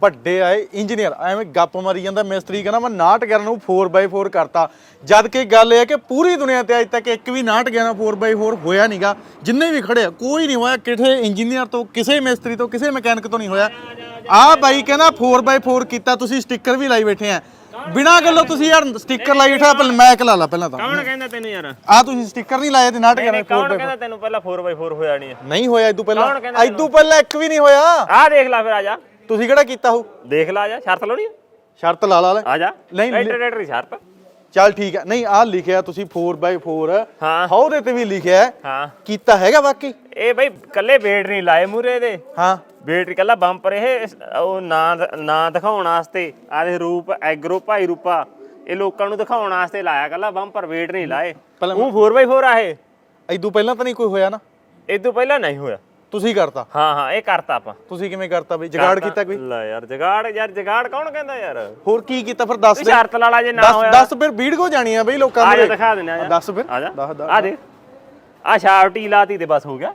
ਵੱਡੇ ਆਏ ਇੰਜੀਨੀਅਰ ਐਵੇਂ ਗੱਪ ਮਾਰੀ ਜਾਂਦਾ ਮਿਸਤਰੀ ਕਹਿੰਦਾ ਮੈਂ 911 ਨੂੰ 4x4 ਕਰਤਾ। ਜਦ ਕਿ ਗੱਲ ਇਹ ਹੈ ਕਿ ਪੂਰੀ ਦੁਨੀਆ ਤੇ ਅੱਜ ਤੱਕ ਇੱਕ ਵੀ 911 4x4 ਹੋਇਆ ਨਹੀਂਗਾ ਜਿੰਨੇ ਵੀ ਖੜੇ ਆ ਕੋਈ ਨਹੀਂ ਹੋਇਆ ਕਿਸੇ ਇੰਜੀਨੀਅਰ ਤੋਂ ਕਿਸੇ ਮਿਸਤਰੀ ਤੋਂ ਕਿਸੇ ਮਕੈਨਿਕ ਤੋਂ ਨਹੀਂ ਹੋਇਆ। ਆਹ ਬਾਈ ਕਹਿੰਦਾ 4x4 ਕੀਤਾ ਤੁਸੀਂ ਸਟicker ਵੀ ਲਾਈ ਬੈਠੇ ਆ। ਬਿਨਾਂ ਗੱਲੋਂ ਤੁਸੀਂ ਯਾਰ ਸਟicker ਲਾਈ ਬੈਠਾ ਪਹਿਲਾਂ ਮੈਕ ਲਾ ਲਾ ਪਹਿਲਾਂ ਤਾਂ। ਕੌਣ ਕਹਿੰਦਾ ਤੈਨੂੰ ਯਾਰ? ਆ ਤੁਸੀਂ ਸਟicker ਨਹੀਂ ਲਾਏ ਤੇ 911 ਕੌਣ 4x4 ਕਹਿੰਦਾ ਤੈਨੂੰ ਪਹਿਲਾਂ 4x4 ਹੋਇਆ ਨਹੀਂ ਨਹੀਂ ਹੋਇਆ ਇਦੋਂ ਕੌਣ ਪਹਿਲਾਂ ਇਦੋਂ ਪਹਿਲਾਂ ਇੱਕ ਵੀ ਨਹੀਂ ਹੋਇਆ। ਆਹ ਦੇਖ ਲੈ ਫਿਰ ਆ ਜਾ। ਤੁਸੀਂ ਕਿਹੜਾ ਕੀਤਾ ਹੋ ਦੇਖ ਲੈ ਜਾ ਸ਼ਰਤ ਲਾਉਣੀ ਆ? ਸ਼ਰਤ ਲਾ ਲਾ ਲੈ। ਆ ਜਾ ਨਹੀਂ, ਟਰੈਕਟਰ ਦੀ ਸ਼ਰਤ। ਚੱਲ ਠੀਕ ਹੈ ਨਹੀਂ ਆਹ ਲਿਖਿਆ ਤੁਸੀਂ 4x4 ਹਾਂ। ਹੌਦੇ ਤੇ ਵੀ ਲਿਖਿਆ ਹੈ। ਹਾਂ। ਕੀਤਾ ਹੈਗਾ ਵਾਕਈ ਇਹ ਬਈ ਕੱਲੇ ਵੇਟ ਨਹੀਂ ਲਾਏ ਮੂਰੇ ਦੇ ਹਾਂ। ਬੇਟਰੀ ਕੱਲਾ ਬੰਪਰ ਇਹ ਇਸ- ਉਹ ਨਾਂ ਨਾਂ ਦਿਖਾਉਣ ਵਾਸਤੇ ਆਦੇ ਰੂਪ ਐਗਰੋ ਭਾਈ ਰੂਪਾ ਇਹ ਲੋਕਾਂ ਨੂੰ ਦਿਖਾਉਣ ਵਾਸਤੇ ਲਾਇਆ ਕੱਲਾ ਬੰਪਰ ਵੇਟ ਨਹੀਂ ਲਾਏ। ਪਹਿਲਾਂ- ਉਹ 4x4 ਆ ਇਹ। ਇਦੋਂ ਪਹਿਲਾਂ ਤਾਂ ਨਹੀਂ ਕੋਈ ਹੋਇਆ ਨਾ? ਇਹ ਤੋਂ ਪਹਿਲਾਂ ਨਹੀਂ ਹੋਇਆ। ਤੁਸੀਂ ਕਰਤਾ। ਹਾਂ ਹਾਂ ਇਹ ਕਰਤਾ ਆਪਾਂ। ਤੁਸੀਂ ਕਿਵੇਂ ਕਰਤਾ ਬਈ ਜਗਾੜ ਕੀਤਾ ਕੋਈ? ਲੈ ਯਾਰ ਜਗਾੜ ਯਾਰ ਜਗਾੜ ਕੌਣ ਕਹਿੰਦਾ ਯਾਰ? ਹੋਰ ਕੀ ਕੀਤਾ ਫਿਰ ਦੱਸ ਦੇ। ਸ਼ਰਤ ਲਾ ਲਾ ਜੇ ਨਾ ਹੋਇਆ। ਦੱਸ ਫਿਰ ਵੀਡੀਓ ਜਾਣੀ ਆ ਬਈ ਲੋਕਾਂ ਆ ਜਾ ਦੇ ਦਿਖਾ ਦਿੰਦੇ ਆ ਦੱਸ ਫਿਰ। ਆ ਜਾ। ਆ ਦੇ। ਆ ਸ਼ਾਫਟੀ ਲਾਤੀ ਤੇ ਬਸ ਹੋ ਗਿਆ।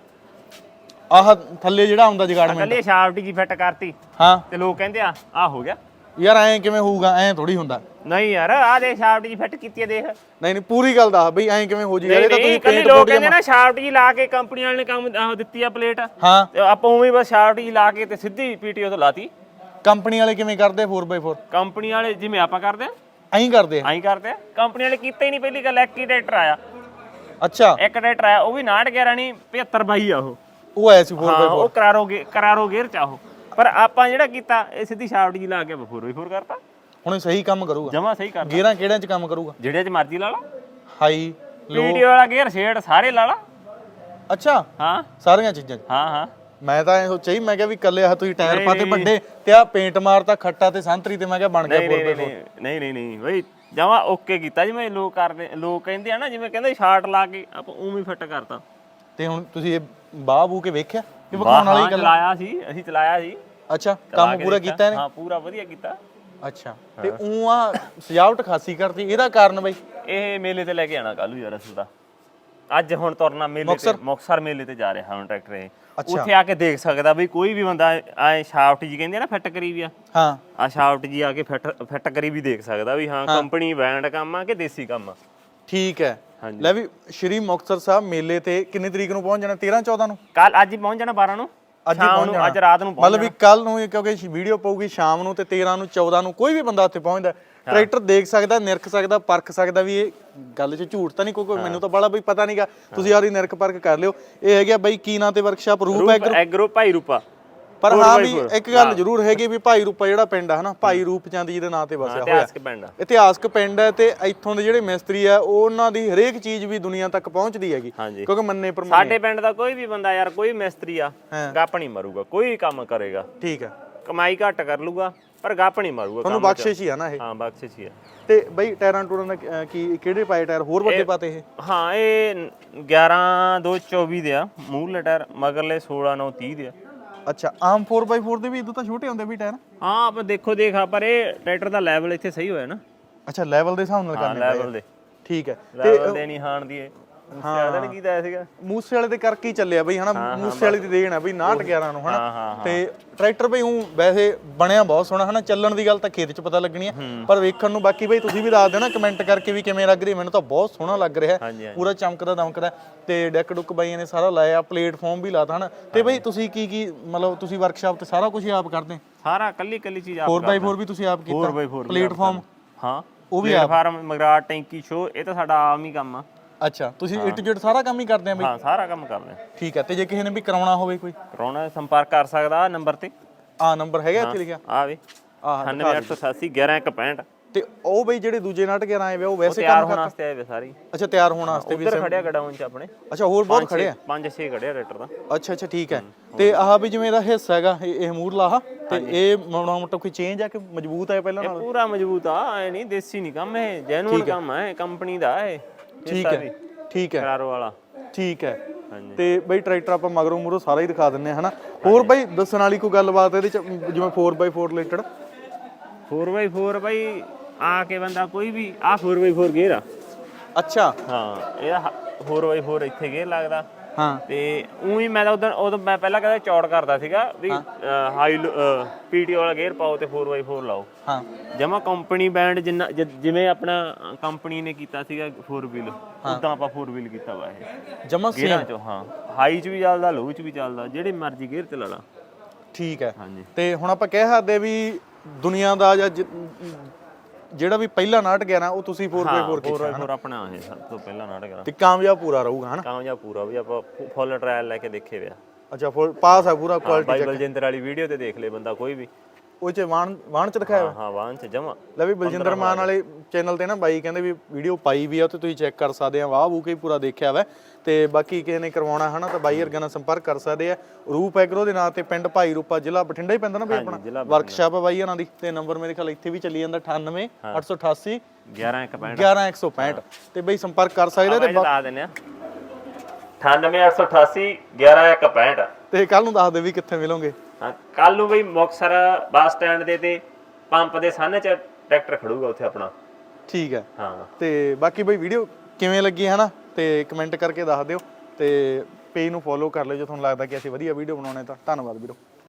ਆਹ ਥੱਲੇ ਜਿਹੜਾ ਹੁੰਦਾ ਜਗਾੜ ਮੈਂ ਕੱਲੀ ਸ਼ਾਫਟੀ ਜੀ ਫਿੱਟ ਕਰਤੀ। ਹਾਂ। ਤੇ ਲੋਕ ਕਹਿੰਦੇ ਆ ਆ ਹੋ ਗਿਆ। ਯਾਰ ਐਂ ਕਿਵੇਂ ਹੋਊਗਾ ਐਂ ਥੋੜੀ ਹੁੰਦਾ। ਨਹੀਂ ਯਾਰ ਆ ਦੇ ਸ਼ਾਫਟੀ ਜੀ ਫਿੱਟ ਕੀਤੀ ਆ ਦੇਖ। ਨਹੀਂ ਨਹੀਂ ਪੂਰੀ ਗੱਲ ਦੱਸ ਬਈ ਐਂ ਕਿਵੇਂ ਹੋ ਜੀ। ਯਾਰ ਇਹ ਤਾਂ ਤੁਸੀਂ ਪੇਂਟ ਲੋਕ ਕਹਿੰਦੇ ਨਾ ਸ਼ਾਫਟ ਜੀ ਲਾ ਕੇ ਕੰਪਨੀ ਵਾਲੇ ਨੇ ਕੰਮ ਆਹ ਦਿੱਤੀ ਆ ਪਲੇਟ। ਹਾਂ। ਤੇ ਆਪਾਂ ਉਵੇਂ ਬਸ ਸ਼ਾਫਟ ਜੀ ਲਾ ਕੇ ਤੇ ਸਿੱਧੀ ਪੀਟੀਓ ਤੋਂ ਲਾਤੀ। ਕੰਪਨੀ ਵਾਲੇ ਕਿਵੇਂ ਕਰਦੇ 4x4 ਕੰਪਨੀ ਵਾਲੇ ਜਿਵੇਂ ਆਪਾਂ ਕਰਦੇ ਆ ਐਂ ਕਰਦੇ ਆ। ਐਂ ਕਰਦੇ ਆ। ਕੰਪਨੀ ਵਾਲੇ ਕੀਤਾ ਹੀ ਨਹੀਂ ਪਹਿਲੀ ਗੱਲ ਇੱਕ ਹੀ ਟਰੈਕਟਰ ਆਇਆ। ਅੱਛਾ। ਇੱਕ ਟਰੈਕਟਰ ਆਇਆ ਉਹ ਵੀ 911 ਨਹੀਂ 75 ਬਾਈ ਆ ਉਹ। ਉਹ ਆਇਆ ਸੀ 4x4 ਹਾਂ ਉਹ ਕਰਾਰੋ ਕਰਾਰੋ ਗੇਅਰ ਚ ਆ ਉਹ। ਪਰ ਆਪਾਂ ਜਿਹੜਾ ਕੀਤਾ ਇਹ ਸਿੱਧੀ ਸ਼ਾਫਟ ਜੀ ਲਾ ਕੇ ਆਪਾਂ 4x4 ਕਰਤਾ। ਹੁਣ ਇਹ ਸਹੀ ਕੰਮ ਕਰੂਗਾ। ਜਮਾ ਸਹੀ ਕਰਤਾ। ਗੇਅਰਾਂ ਕਿਹੜਿਆਂ 'ਚ ਕੰਮ ਕਰੂਗਾ? ਜਿਹੜੇ ਚ ਮਰਜ਼ੀ ਲਾ ਲਾ। ਹਾਈ ਲੋ ਪੀਟੀਓ ਵਾਲਾ ਗੇਅਰ ਛੇੜ ਸਾਰੇ ਲਾ ਲਾ। ਅੱਛਾ। ਹਾਂ। ਸਾਰੀਆਂ ਚੀਜ਼ਾਂ 'ਚ? ਹਾਂ ਹਾਂ। ਮੈਂ ਤਾਂ ਇਹ ਸੋਚਿਆ ਹੀ ਮੈਂ ਕਿਹਾ ਵੀ ਕੱਲੇ ਆ ਤੁਸੀਂ ਟਾਇਰ ਪਾਤੇ ਵੱਡੇ ਤੇ ਆ ਪੇਂਟ ਮਾਰਤਾ ਖੱਟਾ ਤੇ ਸੰਤਰੀ ਤੇ ਮੈਂ ਕਿਹਾ ਬਣ ਗਿਆ ਨਹੀਂ 4x4 ਨਹੀਂ ਨਹੀਂ ਨਹੀਂ ਬਈ ਜਮਾ ਓਕੇ ਕੀਤਾ ਜਿਵੇਂ ਲੋਕ ਕਰਦੇ ਲੋਕ ਕਹਿੰਦੇ ਆ ਨਾ ਜਿਵੇਂ ਕਹਿੰਦੇ ਸ਼ਾਰਟ ਲਾ ਕੇ ਆਪਾਂ ਉਵੇਂ ਫਿੱਟ ਕਰਤਾ। ਤੇ ਹੁਣ ਤੁਸੀਂ ਇਹ ਬਾਹ ਬੂ ਕੇ ਵੇਖਿਆ? ਇਹ ਵਿਖਾਉਣ ਵਾਲੀ ਗੱਲ ਚਲਾਇਆ ਸੀ ਅਸੀਂ ਚਲਾਇਆ ਸੀ। ਅੱਛਾ ਕੰਮ ਪੂਰਾ। ਕੀਤਾ ਇਹਨੇ? ਹਾਂ ਪੂਰਾ ਵਧੀਆ ਕੀਤਾ। ਅੱਛਾ ਤੇ ਉਹ ਆ ਸਜਾਵਟ ਖਾਸੀ ਕਰਤੀ ਇਹਦਾ ਕਾਰਨ ਬਈ? ਇਹ ਮੇਲੇ ਤੇ ਲੈ ਕੇ ਆਣਾ ਕੱਲੂ ਯਾਰ ਅਸਲ ਦਾ ਅੱਜ ਹੁਣ ਤੁਰਨਾ ਮੇਲੇ ਤੇ ਮੁਕਸਰ ਮੇਲੇ ਤੇ ਜਾ ਰਿਹਾ ਹੁਣ ਟਰੈਕਟਰ ਇਹ। ਉੱਥੇ ਆ ਕੇ ਦੇਖ ਸਕਦਾ ਬਈ ਕੋਈ ਵੀ ਬੰਦਾ ਐ ਸ਼ਾਫਟ ਜੀ ਕਹਿੰਦੇ ਆ ਨਾ ਫਿੱਟ ਕਰੀ ਵੀ ਆ। ਹਾਂ। ਆ ਸ਼ਾਫਟ ਜੀ ਆ ਕੇ ਫਿੱਟ ਫਿੱਟ ਕਰੀ ਵੀ ਦੇਖ ਸਕਦਾ ਵੀ ਹਾਂ ਕੰਪਨੀ ਬ੍ਰਾਂਡ ਕੰਮ ਆ ਕਿ ਦੇਸੀ ਕੰਮ ਆ। ਠੀਕ ਹੈ। ਲੈ ਵੀ ਸ਼੍ਰੀ ਮੁਕਤਸਰ ਸਾਹਿਬ ਮੇਲੇ ਤੇ ਕਿੰਨੀ ਤਰੀਕ ਨੂੰ ਪਹੁੰਚ ਜਾਣਾ? 13 14 ਨੂੰ? ਕੱਲ ਅੱਜ ਹੀ ਪਹੁੰਚ ਜਾਣਾ 12 ਨੂੰ। ਅੱਜ ਹੀ ਸ਼ਾਮ ਪਹੁੰਚ ਨੂੰ ਜਾਣਾ। ਅੱਜ ਰਾਤ ਨੂੰ ਪਹੁੰਚ ਮਤਲਬ ਵੀ ਕੱਲ ਨੂੰ ਇਹ ਕਿਉਂਕਿ ਵੀਡੀਓ ਪਊਗੀ ਸ਼ਾਮ ਨੂੰ ਤੇ 13 ਨੂੰ 14 ਨੂੰ ਕੋਈ ਵੀ ਬੰਦਾ ਉੱਥੇ ਪਹੁੰਚਦਾ ਟਰੈਕਟਰ ਦੇਖ ਸਕਦਾ ਨਿਰਖ ਸਕਦਾ ਪਰਖ ਸਕਦਾ ਵੀ ਇਹ ਗੱਲ 'ਚ ਝੂਠ ਤਾਂ ਨਹੀਂ ਕੋਈ ਮੈਨੂੰ ਤਾਂ ਬੜਾ ਬਈ ਪਤਾ ਨਹੀਂਗਾ ਤੁਸੀਂ ਆਰੀ ਨਿਰਖ ਪਰਖ ਕਰ ਲਿਓ। ਇਹ ਹੈਗਾ ਬਈ ਕੀ ਨਾਂ ਤੇ ਵਰਕਸ਼ਾਪ ਰੂਪ ਹੈ ਐਗਰੋ ਭਾਈ ਰੂਪਾ। ਪਰ ਹਾਂ ਵੀ ਇੱਕ ਗੱਲ ਜ਼ਰੂਰ ਹੈਗੀ ਵੀ ਭਾਈ ਰੂਪਾ ਜਿਹੜਾ ਪਿੰਡ ਆ ਹਨਾ ਭਾਈ ਰੂਪ ਚੰਦ ਜੀ ਦੇ ਨਾਂ ਤੇ ਵਸਿਆ ਹੋਇਆ ਇਤਿਹਾਸਕ ਪਿੰਡ ਆ। ਇਤਿਹਾਸਕ ਪਿੰਡ ਹੈ ਤੇ ਇੱਥੋਂ ਦੇ ਜਿਹੜੇ ਮਿਸਤਰੀ ਆ ਉਹ ਉਹਨਾਂ ਦੀ ਹਰੇਕ ਚੀਜ਼ ਵੀ ਦੁਨੀਆ ਤੱਕ ਪਹੁੰਚਦੀ ਹੈਗੀ ਕਿਉਂਕਿ ਮੰਨੇ ਪਰ ਸਾਡੇ ਪਿੰਡ ਦਾ ਕੋਈ ਵੀ ਬੰਦਾ ਯਾਰ ਕੋਈ ਮਿਸਤਰੀ ਆ। ਗੱਪ ਨਹੀਂ ਮਾਰੂਗਾ ਕੋਈ ਕੰਮ ਕਰੇਗਾ। ਠੀਕ ਹੈ ਕਮਾਈ ਘੱਟ ਕਰ ਲੂਗਾ ਪਰ ਗੱਪ ਨਹੀਂ ਮਾਰੂਗਾ ਤੁਹਾਨੂੰ। ਬਖਸ਼ਿਸ਼ ਹੀ ਆ ਨਾ ਇਹ। ਹਾਂ ਬਖਸ਼ਿਸ਼ ਹੀ ਆ। ਤੇ ਬਈ ਟਾਇਰਾਂ ਟੂਰਾਂ ਦਾ ਕੀ ਕਿਹੜੇ ਪਾਏ ਟਾਇਰ? ਹੋਰ ਵੱਡੇ ਪਾਤੇ ਇਹ? ਹਾਂ ਇਹ 11 2 24 ਦੇ ਆ ਮੂਹਰਲੇ ਟਾਇਰ ਮਗਰਲੇ 16 9 30 ਦੇ ਆ। ਅੱਛਾ ਆਮ 4x4 ਦੇ ਵੀ ਇਦੋਂ ਤਾਂ ਛੋਟੇ ਹੁੰਦੇ ਵੀ ਟਾਇਰ ਹਾਂ ਆਪਾਂ ਦੇਖੋ ਦੇਖਾ ਪਰ ਇਹ ਟਰੈਕਟਰ ਦਾ ਲੈਵਲ ਇੱਥੇ ਸਹੀ ਹੋਇਆ ਨਾ। ਅੱਛਾ ਲੈਵਲ ਦੇ ਹਿਸਾਬ ਨਾਲ ਹਾਂ ਕਰਨੇ ਲੈਵਲ ਦੇ। ਠੀਕ ਹੈ। ਲੈਵਲ ਦੇ ਨਹੀਂ ਹਾਣ ਦੀ ਇਹ ਹਾਂ। ਨਹੀਂ ਕੀਤਾ ਹੋਇਆ ਸੀਗਾ? ਮੂਸੇ ਵਾਲੇ ਦੇ ਕਰਕੇ ਹੀ ਚੱਲਿਆ ਬਈ ਹਨਾ? ਮੂਸੇ ਵਾਲੇ ਦੀ ਦੇਣ ਆ ਬਈ 911 ਨੂੰ ਹਾਂ, ਹਨਾ ਹਾਂ, ਤੇ ਟਰੈਕਟਰ ਬਈ ਉਹ ਵੈਸੇ ਬਣਿਆ ਬਹੁਤ ਸੋਹਣਾ ਹਨਾ? ਚੱਲਣ ਦੀ ਗੱਲ ਤਾਂ ਖੇਤ 'ਚ ਪਤਾ ਲੱਗਣੀ ਆ। ਪਰ ਵੇਖਣ ਨੂੰ ਬਾਕੀ ਬਈ ਤੁਸੀਂ ਵੀ ਦੱਸ ਦੇਣਾ ਕਮੈਂਟ ਕਰਕੇ ਵੀ ਕਿਵੇਂ ਲੱਗ ਰਹੀ ਮੈਨੂੰ ਤਾਂ ਬਹੁਤ ਸੋਹਣਾ ਲੱਗ ਰਿਹਾ। ਪੂਰਾ ਚਮਕਦਾ ਦਮਕਦਾ। ਤੇ ਡੈਕ ਡੁੱਕ ਬਾਈਆਂ ਨੇ ਸਾਰਾ ਲਾਇਆ ਪਲੇਟਫਾਰਮ ਵੀ ਲਾਤਾ ਹਨਾ? ਤੇ ਬਈ ਤੁਸੀਂ ਕੀ ਕੀ ਮਤਲਬ ਤੁਸੀਂ ਵਰਕਸ਼ਾਪ ਤੇ ਸਾਰਾ ਕੁਝ ਆਪ ਕਰਦੇ? ਸਾਰਾ ਕੱਲੀ ਕੱਲੀ ਚੀਜ਼ ਆਪ 4x4 ਵੀ ਤੁਸੀਂ ਆਪ ਕੀਤਾ? 4x4 platform? ਹਾਂ। ਉਹ ਵੀ ਪਲੇਟਫਾਰਮ ਮਗਰਾਟ ਟੈਂਕੀ ਸ਼ੋ ਇਹ ਤਾਂ ਸਾਡਾ ਆਮ ਹੀ ਕੰਮ ਆ। ਅੱਛਾ ਤੁਸੀਂ ਇਟ ਜਿਟ ਸਾਰਾ ਕੰਮ ਹੀ ਕਰਦੇ ਆ ਬਈ? ਹਾਂ ਸਾਰਾ ਕੰਮ ਕਰਦੇ ਆ। ਠੀਕ ਹੈ ਤੇ ਜੇ ਕਿਸੇ ਨੇ ਵੀ ਕਰਾਉਣਾ ਹੋਵੇ ਕੋਈ? ਕਰਾਉਣਾ ਸੰਪਰਕ ਕਰ ਸਕਦਾ ਨੰਬਰ ਤੇ। ਆ ਨੰਬਰ ਹੈਗਾ ਇੱਥੇ ਲਿਖਿਆ? ਆ ਵੇ। ਆਹ 9888 11165 ਤੇ ਉਹ ਬਈ ਜਿਹੜੇ ਦੂਜੇ ਨਾਟਕ ਆਏ ਵੇ ਉਹ ਵੈਸੇ ਤਿਆਰ ਕੰਮ ਹੋਣ ਵਾਸਤੇ ਆਏ ਵੇ ਸਾਰੀ। ਅੱਛਾ ਤਿਆਰ ਹੋਣ ਵਾਸਤੇ ਵੀ ਉਧਰ ਖੜਿਆ ਗਡਾਊਨ ਚ ਆਪਣੇ। ਅੱਛਾ ਹੋਰ ਬਹੁਤ ਖੜੇ ਆ ਪੰਜ ਛੇ ਖੜਿਆ ਟਰੈਕਟਰ ਦਾ। ਅੱਛਾ ਅੱਛਾ ਠੀਕ ਹੈ। ਤੇ ਆਹ ਵੀ ਜਿਵੇਂ ਇਹਦਾ ਹਿੱਸਾ ਹੈਗਾ ਇਹ ਇਹ ਮੂਰਲਾ ਆਹ ਤੇ ਇਹ ਮਾੜਾ ਮੋਟਾ ਕੋਈ ਚੇਂਜ ਆ ਕਿ ਮਜ਼ਬੂਤ ਹੈ ਪਹਿਲਾਂ ਨਾਲ? ਪੂਰਾ ਮਜ਼ਬੂਤ ਆ ਐ ਨਹੀਂ ਦੇਸੀ ਨਹੀਂ ਕੰਮ ਇਹ ਜੈਨੂਨ ਕੰਮ ਹੈ ਕੰਪਨੀ ਦਾ ਇਹ। ਠੀਕ ਹੈ ਠੀਕ ਹੈ। ਕਰਾਰੋ ਵਾਲਾ। ਠੀਕ ਹੈ। ਤੇ ਬਈ ਟਰੈਕਟਰ ਆਪਾਂ ਮਗਰੋਂ ਮੂਰੋਂ ਸਾਰਾ ਹੀ ਦਿਖਾ ਦਿੰਨੇ ਹਨਾ? ਹੋਰ ਬਈ ਦੱਸਣ ਵਾਲੀ ਕੋਈ ਗੱਲਬਾਤ ਇਹਦੇ ਚ ਜਿਵੇਂ 4x4 ਰਿਲੇਟਡ 4x4 ਬਾਈ ਆ ਕੇ ਬੰਦਾ ਕੋਈ ਵੀ ਆ 4x4 ਗੇਅਰ ਆ। ਅੱਛਾ। ਹਾਂ ਇਹਦਾ 4x4 ਇੱਥੇ ਗੇਅਰ ਲੱਗਦਾ। ਹਾਂ। ਤੇ ਉਹੀ ਮੈਂ ਤਾਂ ਉਦੋਂ ਉਦੋਂ ਮੈਂ ਪਹਿਲਾਂ ਕਹਿੰਦਾ ਚੌੜ ਕਰਦਾ ਸੀਗਾ ਵੀ ਹਾਈ ਪੀਟੀ ਵਾਲਾ ਗੇਅਰ ਪਾਓ ਤੇ 4x4 ਲਾਓ। ਹਾਂ। ਜਮਾ ਕੰਪਨੀ ਬੈਂਡ ਜਿੰਨਾ ਜਿਵੇਂ ਆਪਣਾ ਕੰਪਨੀ ਨੇ ਕੀਤਾ ਸੀਗਾ 4 ਵੀਲ ਉਦਾਂ ਆਪਾਂ 4 ਵੀਲ ਕੀਤਾ ਵਾ ਇਹ। ਜਮਾ ਚੋਂ ਹਾਂ। ਹਾਈ ਚ ਵੀ ਚੱਲਦਾ ਲੋw ਚ ਵੀ ਚੱਲਦਾ ਜਿਹੜੇ ਮਰਜ਼ੀ ਗੇਅਰ ਤੇ ਲਾ ਲਾ। ਠੀਕ ਹੈ। ਹਾਂਜੀ। ਤੇ ਹੁਣ ਆਪਾਂ ਕਹਿ ਸਕਦੇ ਵੀ ਦੁਨੀਆ ਦਾ ਜਿ- ਜਿਹੜਾ ਵੀ ਪਹਿਲਾ ਨਾਟਕ ਹੈ ਨਾ ਉਹ ਤੁਸੀਂ 4x4 ਕੀਤਾ 4x4 ਆਪਣਾ ਇਹ ਸਭ ਤੋਂ ਪਹਿਲਾਂ ਨਾਟਕ ਆ ਤੇ ਕਾਮਯਾਬ ਪੂਰਾ ਰਹੂਗਾ ਹਨਾ ਕਾਮਯਾਬ ਪੂਰਾ ਵੀ ਆਪਾਂ ਫੁੱਲ ਟ੍ਰਾਇਲ ਲੈ ਕੇ ਦੇਖੇ ਵਿਆ ਅੱਛਾ ਫੁੱਲ ਪਾਸ ਆ ਪੂਰਾ ਕੁਆਲਿਟੀ ਬਾਈ ਬਲਜਿੰਦਰ ਵਾਲੀ ਵੀਡੀਓ ਤੇ ਦੇਖ ਲੇ ਬੰਦਾ ਕੋਈ ਵੀ। ਉਹ ਚ ਵਾਣ ਵਾਣ ਚ ਦਿਖਾਇਆ ਹੋਇਆ? ਹਾਂ ਵਾਹਨ ਚ ਜਮਾ। ਲੈ ਵੀ ਬਲਜਿੰਦਰ ਮਾਨ ਵਾਲੇ ਚੈਨਲ ਤੇ ਨਾ ਬਾਈ ਕਹਿੰਦੇ ਵੀ ਵੀਡੀਓ ਪਾਈ ਵੀ ਆ ਤੇ ਤੁਸੀਂ ਚੈੱਕ ਕਰ ਸਕਦੇ ਆ ਵਾਹ ਵੂ ਕੇ ਪੂਰਾ ਦੇਖਿਆ ਵਾ। ਤੇ ਬਾਕੀ ਕਿਸੇ ਨੇ ਕਰਵਾਉਣਾ ਹਨਾ ਤਾਂ ਬਾਈ ਵਰਗਾ ਨਾਲ ਸੰਪਰਕ ਕਰ ਸਕਦੇ ਆ। ਰੂਪ ਐਗਰੋ ਦੇ ਨਾਂ ਤੇ ਪਿੰਡ ਭਾਈ ਰੂਪਾ ਜ਼ਿਲ੍ਹਾ ਬਠਿੰਡਾ ਹੀ ਪੈਂਦਾ ਨਾ ਵੀ ਆਪਣਾ? ਜ਼ਿਲ੍ਹਾ ਵਰਕਸ਼ਾਪ ਆ ਬਾਈ ਉਹਨਾਂ ਦੀ ਤੇ ਨੰਬਰ ਮੇਰੇ ਖਿਆਲ ਇੱਥੇ ਵੀ ਚੱਲੀ ਜਾਂਦਾ 98 888 11 ਇੱਕ ਪੈਂਟ 11165 ਤੇ ਬਈ ਸੰਪਰਕ ਕਰ ਸਕਦੇ ਆ ਤੇ ਬਤਾ ਦਿੰਨੇ ਆ। 98888 11165 ਤੇ ਕੱਲ ਨੂੰ ਦੱਸ ਦੇ ਵੀ ਕਿੱਥੇ ਮਿਲੋਗੇ। ਹਾਂ ਕੱਲ ਨੂੰ ਬਈ ਮੁਕਸਰ ਬੱਸ ਸਟੈਂਡ ਦੇ ਤੇ ਪੰਪ ਦੇ ਸਾਹਮਣੇ ਚ ਟਰੈਕਟਰ ਖੜੂਗਾ ਉੱਥੇ ਆਪਣਾ। ਠੀਕ ਹੈ। ਹਾਂ। ਤੇ ਬਾਕੀ ਬਈ ਵੀਡੀਓ ਕਿਵੇਂ ਲੱਗੀ ਹੈ ਨਾ ਤੇ ਕਮੈਂਟ ਕਰਕੇ ਦੱਸ ਦਿਓ ਤੇ ਪੇਜ ਨੂੰ ਫੋਲੋ ਕਰ ਲਿਓ ਜੇ ਤੁਹਾਨੂੰ ਲੱਗਦਾ ਕਿ ਅਸੀਂ ਵਧੀਆ ਵੀਡੀਓ ਬਣਾਉਣੇ ਤਾਂ ਧੰਨਵਾਦ ਵੀਰੋ।